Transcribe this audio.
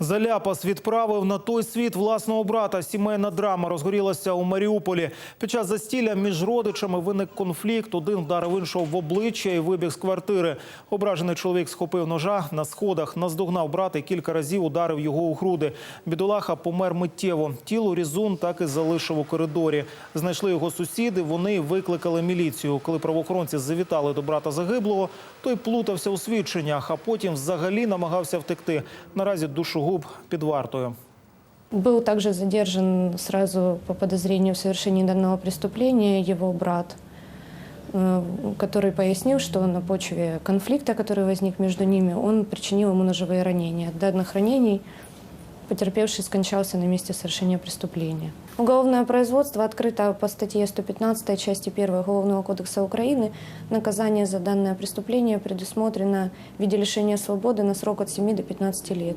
Заляпас відправив на той світ власного брата. Сімейна драма розгорілася у Маріуполі. Під час застілля між родичами виник конфлікт. Один вдарив іншого в обличчя і вибіг з квартири. Ображений чоловік схопив ножа на сходах, наздогнав брата і кілька разів ударив його у груди. Бідолаха помер миттєво. Тіло Різун так і залишив у коридорі. Знайшли його сусіди. Вони викликали міліцію. Коли правоохоронці завітали до брата загиблого, той плутався у свідченнях, а потім взагалі намагався втекти. Наразі душогуб під вартою. Был также задержан сразу по подозрению в совершении данного преступления его брат, э, который пояснил, что на почве конфликта, который возник между ними, он причинил ему ножевые ранения. От данных ранений потерпевший скончался на месте совершения преступления. Уголовное производство открыто по статье 115 части 1 Уголовного кодекса Украины. Наказание за данное преступление предусмотрено в виде лишения свободы на срок от 7 до 15 лет.